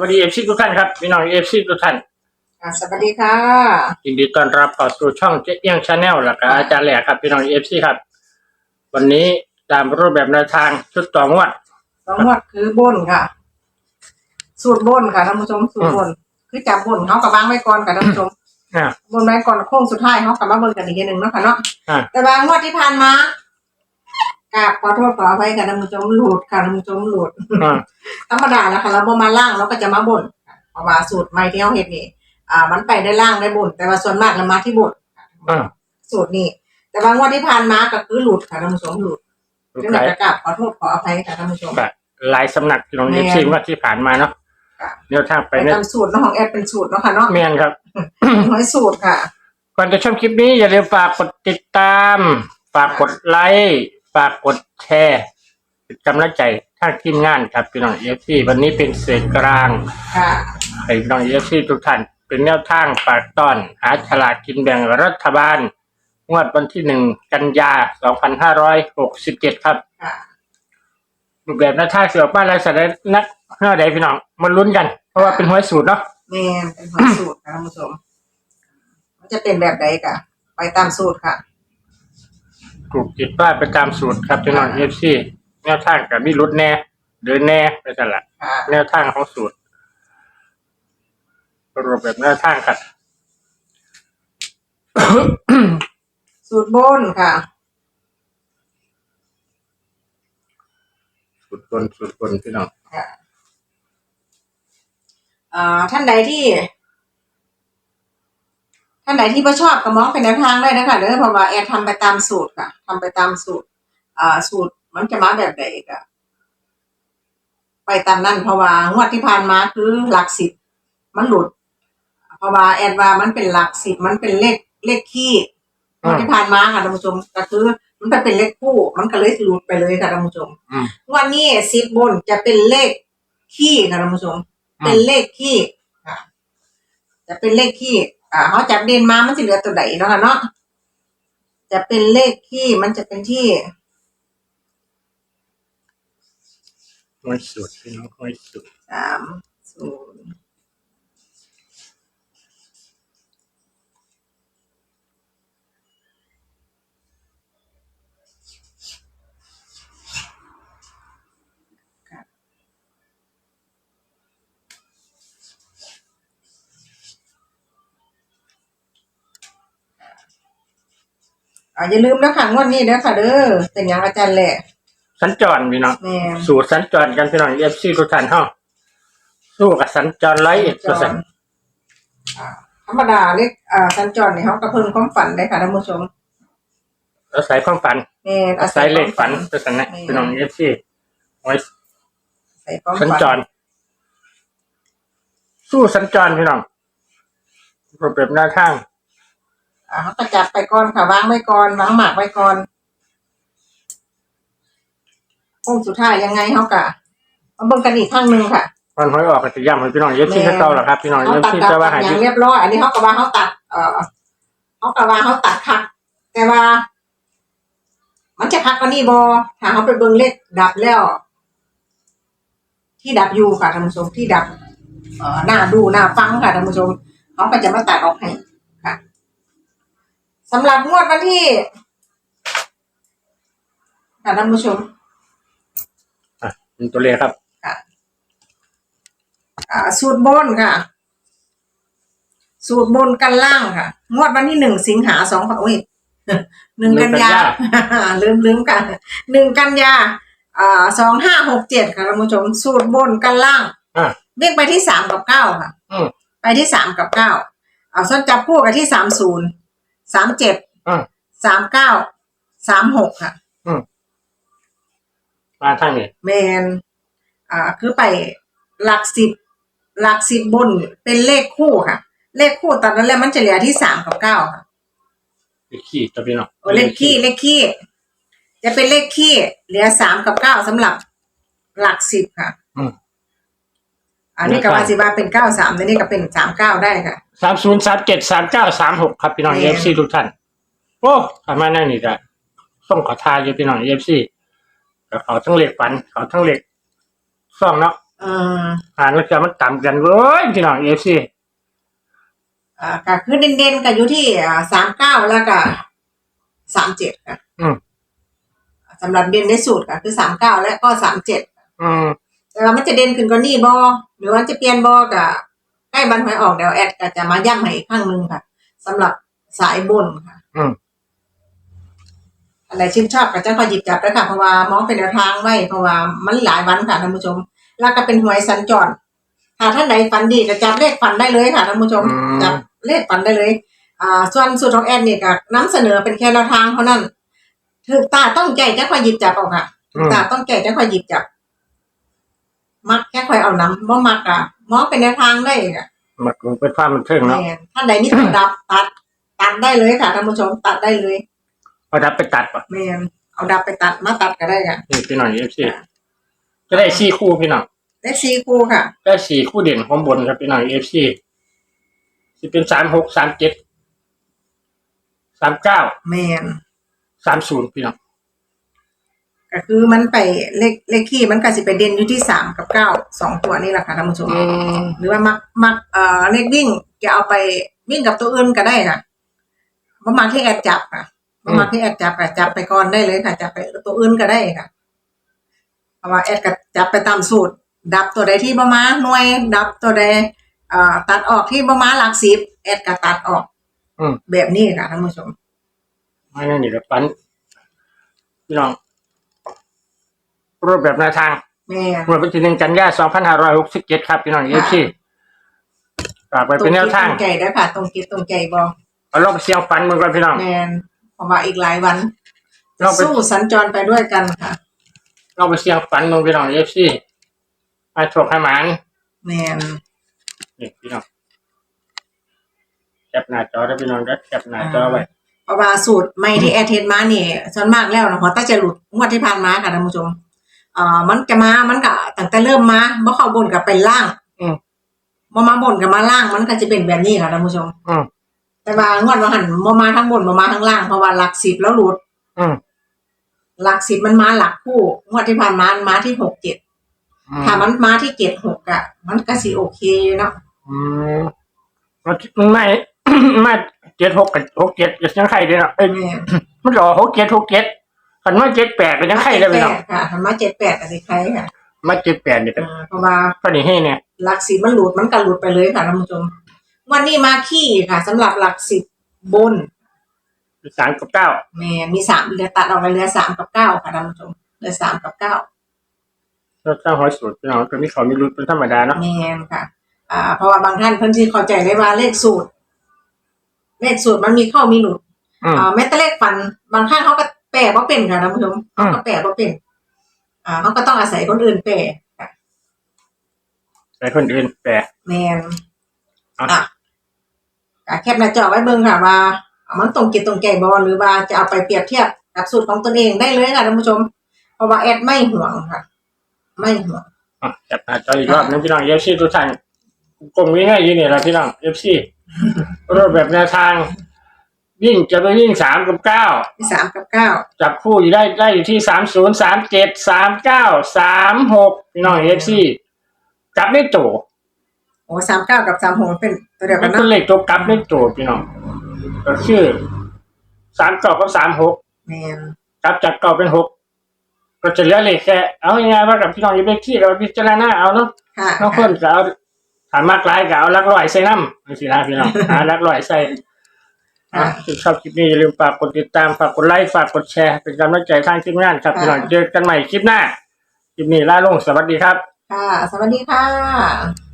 วัสดีเอฟซีทุกท่านครับพี่น้องเอฟซีทุกท่านอ่าสวัสดีค่ะ ยินดีต้อนรับเข้าสู่ช่องเจ๊เอี้ยงชาแนลแล้วก็อาจารย์แหล่ครับพี่น้องเอฟซีครับ วันนี้ตามรูปแบบแนวทางชุดต่องวด สองงวดคือบนค่ะ สูตรบนค่ะท่านผู้ชมสูตรบน คือจับบนเขากับบางไว้ก่อนค่ะท่านผู้ชมอ่า บนไว้ก่อนโค้งสุดท้ายเขากลับมาเบิ่งกันอีกทีหนึ่งเนาะค่ะเนาะอ่า แต่บางงวดที่ผ่านมา กราบขอโทษขออภัยค่ะท่านผู้ชมหลุดค่ะท่านผู้ชมหลุดอ่า ธรรมดาแล้วค่ะเราบ่มาล่างเราก็จะมาบนค่ะเพราะว่าสูตรใหม่ที่เขาเฮ็ดนี่อ่า มันไปได้ล่างได้บนแต่ว่าส่วนมากเรามาที่บนค่ะอ่าสูตรนี้แต่บางงวดที่ผ่านมาก็คือหลุดค่ะท่านผู้ชมหลุดลูกจึงอยาค้ากจะกราบขอโทษขออภัยค่ะท่านผู้ชม แบบหลายสำนักพี่น้องแม่เอนฟซีว่าที่ผ่านมาเนาะค่ะแนวทางไปไปเนี่ยตามสูตรเนาะของแอดเป็นสูตรเนาะค่ะเนาะเมียนครับ น้อยสูตรค่ะ ก่อนจะชมคลิปนี้อย่าลืมฝากกดติดตาม ฝากกดไลค์ ฝากกดแชร์เป็นกำลังใจทางทีมงานครับพี่น้องเอฟซีวันนี้เป็นเศษกลางค่ะให้พี่น้องเอฟซีทุกท่าน เป็นแนวทางฝากต้อน หาฉลากกินแบ่งรัฐบาล งวดวันที่หนึ่งกันยาสองพันห้าร้อยหกสิบเจ็ดครับ ค่ะรูปแบบหน้าท่าเสือป้านลายสไลด์นักเท่าใดพี่น้องมาลุ้นกัน เพราะว่าเป็นหวยสูตรเนาะแม่นเป็นหอยสูตรค่ะท่านผู้ชมมันจะเป็นแบบใดกะ ไปตามสูตรค่ะ ถูกจิตว่าไปตามสูตรครับพี่น้องเอฟซีแนวทางกับมีรุดแน่เดินแน่ไปสั่นละค่ะแนวทางของสูตรรูปแบบแนวทางครับ สูตรบนค่ะ สูตรบนสูตรบนพี่น้อง ค่ะอ่าท่านใดที่ ท่านใดที่ไม่ชอบก็มองเป็นแนวทางได้นะคะเด้อเพราะว่าแอดทำไปตามสูตรค่ะทำไปตามสูตรอ่าสูตรมันจะมาแบบใดก็ไปตามนั่นเพราะว่างวดที่ผ่านมาคือหลักสิบมันหลุด เพราะว่าแอดว่ามันเป็นหลักสิบมันเป็นเลขเลขคี่งวดที่ผ่านมาค่ะท่านผู้ชมก็คือ มันไปเป็นเลขคู่ มันก็เลยหลุดไปเลยค่ะท่านผู้ชมอืมงวันนี้สิบบนจะเป็นเลขขี้ค่ะท่านผู้ชมอืมเป็นเลขขี้ค่ะจะเป็นเลขขี้ อ่าเขาจับเด่นมามันจะเหลือตัวไหนเนาะค่ะเนาะจะเป็นเลขขี้มันจะเป็นที่หวยสูตรพี่น้องหวยสูตรสามศูนย์ อ่าอย่าลืมนะค่ะงวดนี้เด้อค่ะเด้อเป็นอย่างอาจารย์แหละสัญจรพี่น้องแม่สูตรสัญจรกันพี่น้องเอฟซีทุกท่านเฮาสู้กับสัญจรไร้เอ็ดเปอร์เซ็นต์อ่าธรรมดาเล็กอ่าสัญจรเนี่ยเขาก็เพิ่มความฝันได้ค่ะท่านผู้ชมอาศัยความฝันแม่อาศัยเลขฝันเปอร์เซ็นต์นะพี่น้องเอฟซีหวยใส่ความสัญฝันจรสู้สัญจรพี่น้องรูปแบบหน้าทางอ่า เขาก็จับไปก่อนค่ะวางไว้ก่อนวางหมากไว้ก่อนโค้งสุดท้ายยังไงเขากะมาเบิ่งกันอีกข้างหนึ่งค่ะมันหวยออกกันจะย่ำให้พี่น้องเอฟซีแม่เก่าหรอครับพี่น้องเขาเอฟตัดซีดับจะว่าอหายย่างเรียบร้อยอันนี้เขาก็ว่าเขาตัด เอ่อเขาก็ว่าเขาตัดคักแต่ว่า มันจะคักกว่านี้บอถ้าเขาไปเบิ่งเลขดับแล้ว ที่ดับอยู่ค่ะท่านผู้ชมที่ดับเอ่อหน้าดูหน้าฟังค่ะท่านผู้ชมเขาก็จะมาตัดออกให้ค่ะสำหรับงวดวันที่ค่ะท่านผู้ชม อะเป็นตัวเลขครับ ค่ะอ่าสูตรบนค่ะ สูตรบนกันล่างค่ะ งวดวันที่หนึ่งสิงหาสองพันโอ้ยหนึ่งกันยา ลืมลืมกันหนึ่งกันยาอ่าสองห้าหกเจ็ดค่ะท่านผู้ชม สูตรบนกันล่างอ่าเรียกไปที่สามกับเก้าค่ะ อืมไปที่สามกับเก้าเอาส้นจับคู่กับที่สามศูนย์ สามเจ็ดอ่าสามเก้าสามหกค่ะมาทางนี้แมนอ่าคือไปหลักสิบหลักสิบบนเป็นเลขคู่ค่ะ เลขคู่ตอนนั้นแหละมันจะเหลือที่สามกับเก้าค่ะเลขขี้ตัวพี่น้องโอ้เลขขี้เลขขี้จะเป็นเลขขี้เหลือสามกับเก้าสำหรับหลักสิบค่ะ อืม อันนี้ก็ว่าสิว่าเป็นเก้าสามนี่ก็เป็นสามเก้าได้ค่ะ สามศูนย์สามเจ็ดสามเก้าสามหกครับพี่น้องแม่เอฟซีทุกท่านโอ้ทำมาแน่นี่จ้ะส่งขอทายอยู่พี่น้องเอฟซีก็เขาทั้งเหล็กฝันเขาทั้งเหล็กซ่องเนาะเอ่ออ่านแล้วจะมันต่ำกันเว้ยพี่น้องเอฟซีอ่าก็คือเด่นๆก็อยู่ที่อ่าสามเก้าแล้วก็สามเจ็ดค่ะอืมสำหรับเด่นในสูตรก็คือสามเก้าและก็สามเจ็ดอืมแต่ว่ามันจะเด่นขึ้นกว่านี้บอหรือว่าจะเปลี่ยนบอกะใก ล้บันหวยออกเดี๋ยวแอดก็จะมาย้ำให้อีกครั้งหนึ่งค่ะสำหรับสายบนค่ะ อืม อะไรชื่นชอบก็จะคอยหยิบจับแล้วค่ะเพราะว่ามองเป็นแนวทางไว้เพราะว่ามันหลายวันค่ะท่านผู้ชม แล้วก็เป็นหวยสัญจรถ้าท่านใดฝันดีก็จับเลขฝันได้เลยค่ะท่านผู้ชมอืม จับเลขฝันได้เลย อ่า ส่วนสูตรของแอดเนี่ยก็นำเสนอเป็นแค่แนวทางเท่านั้นถือตาต้องใจจะคอยหยิบจับเอาค่ะอืม ตาต้องใจจะคอยหยิบจับ มักแค่คอยเอาน้ำบ่มักอะมองเป็นแนวทางได้ค่ะมันคงเป็นความบันเทิงเนาะแม่นท่านใดมีตัวดับตัด ตัดได้เลยค่ะท่านผู้ชมตัดได้เลยเอาดับไปตัดป่ะแม่นเอาดับไปตัดมาตัดก็ได้ค่ะ นี่พี่น้องเอฟซีจะได้สี่คู่พี่น้องเลขสี่คู่ค่ะ ได้สี่คู่เด่นของบนครับพี่น้องเอฟซีจะเป็นสามหกสามเจ็ดสามเก้าแม่นสามศูนย์พี่น้อง ก็คือมันไปเลขเลขขี้มันก็สิไปเด่นอยู่ที่สามกับเก้าสองตัวนี่แหละค่ะท่านผู้ชมอืมหรือว่ามักมักเอ่อเลขวิ่งจะเอาไปวิ่งกับตัวอื่นก็ได้ค่ะบ่มักที่แอดจับค่ะบ่มักที่แอดจับค่ะจับไปก่อนได้เลยค่ะจับไปตัวอื่นก็ได้ค่ะเพราะว่าแอดก็จับไปตามสูตร ดับตัวใดที่บ่มาหน่วย ดับตัวใดเอ่อตัดออกที่บ่มาหลักสิบแอดก็ตัดออกอืมแบบนี้ค่ะท่านผู้ชมไม่นั่นนี่ละปันพี่น้อง รูปแบบแนวทางแม่เมื่อวันที่หนึ่งกันยายนสองพันห้าร้อยหกสิบเจ็ดครับพี่น้องเอฟซีฝากไปตรเป็นงแนคิวดตทางรงใจเด้อค่ะ ตรงคิดตรงใจบ่เอาลองไปเสียงฟันมึงก่อนพี่น้อง แม่นเพราะว่าอีกหลายวันลองไป สู้สัญจรไปด้วยกันค่ะ ลองไปเสียงฟันมึงพี่น้องเอฟซีมาโชคให้หมานแม่นนี่พี่น้องแคปหน้าจอได้พี่น้องได้แคปหน้าจอไว้เพราะว่าสูตรใหม่ที่แอร์เทนมานี่ส่วนมากแล้วนะพอตั้งจะหลุดงวดที่ผ่านมาค่ะท่านผู้ชม เอ่อมันจะมามันก็ตั้งแต่เริ่มมาบ่เข้าบนกับไปล่างอืมบ่มาบนกับมาล่าง มันก็จะเป็นแบบนี้ค่ะท่านผู้ชม อืมแต่ว่างวดว่าหันบ่มาทั้งบนบ่มาทั้งล่างเพราะว่าหลักสิบแล้วหลุด อืมหลักสิบมันมาหลักคู่งวดที่ผ่านมามันมาที่หกเจ็ดอืมถ้ามันมาที่เจ็ดหกอะมันก็สิโอเคเนาะอืมมันไม่ ไม่เจ็ดหกกับหกเจ็ดจะยังไข่เลยเนาะเอ้ยแม่มันรอหกเจ็ดหกเจ็ด คันมาเจ็ดแปดเป็นยังไข่เลยพี่น้อง78ค่ะถ้ามาเจ็ดแปดก็สิใครค่ะมาเจ็ดแปดเนี่ยอ่าเพราะว่าพอดีให้เนี่ยหลักสิบมันหลุดมันก็หลุดไปเลยค่ะท่านผู้ชมวันนี้มาขี้ค่ะสำหรับหลักสิบบนสามกับเก้าแหม่มีสามเหลือตัดออกไปเหลือสามกับเก้าค่ะท่านผู้ชมเหลือสามกับเก้าเราสร้างหอยสูตรพี่น้องตัวนี้เขามีรุดเป็นธรรมดาเนาะแม่นค่ะ อ่า เพราะว่าบางท่านเพิ่นที่เข้าใจได้ว่าเลขสูตร เลขสูตรมันมีเข้ามีหลุด อืม อ่าแม้แต่เลขฟันบางท่านเขาก็ แปลว่าเป็นค่ะท่านผู้ชมอืเขามก็แปลว่าเป็น อ่าเขาก็ต้องอาศัยคนอื่นแปลค่ะแต่คนอื่นแปลแมนอะอะอะแคปหน้าจอไว้เบิ่งค่ะว่าอะมันตรงกิจตรงใจบอหรือว่าจะเอาไปเปรียบเทียบกับสูตรของตนเองได้เลยค่ะท่านผู้ชม เพราะว่าแอดไม่ห่วงค่ะ ไม่ห่วงอะจับหน้าจออีกรอบนึงพี่น้องเอฟซีทุกท่านกลมง่ายๆอยี่นี่แหละพี่น้องเอฟซีรูปแบบแนวทาง วิ่งจะไปวิ่งสามกับเก้าที่สามกับเก้าจับคู่อยู่ได้ได้อยู่ที่สามศูนย์สามเจ็ดสามเก้าสามหกพี่น้องเอฟซีจับได้โจโอ้สามเก้ากับสามหกเป็นตัวเดียวเป็กันนตัวเนาะเลขตัวกลับได้โจพี่น้องก็ชื่อสามเก้ากับสามหก แมนกลับจากเก้าเป็นหกก็จะเหลือเลขแค่เอาง่ายๆว่ากับพี่น้องอยู่เลขที่เราพิจารณาเอาเนาะค่ะน้องคนก็เอาถามมากหลายก็เอาลักลอยใส่น้ำนี่สินะพี่น้อง หาลักลอยใส่ อะถ้าชอบคลิปนี้อย่าลืมฝากกดติดตามฝากกดไลค์ฝากกดแชร์เป็นกำลังใจทางทีมงานครับพี่น้องเจอกันใหม่คลิปหน้าคลิปนี้ลาลงสวัสดีครับ ค่ะ สวัสดีค่ะ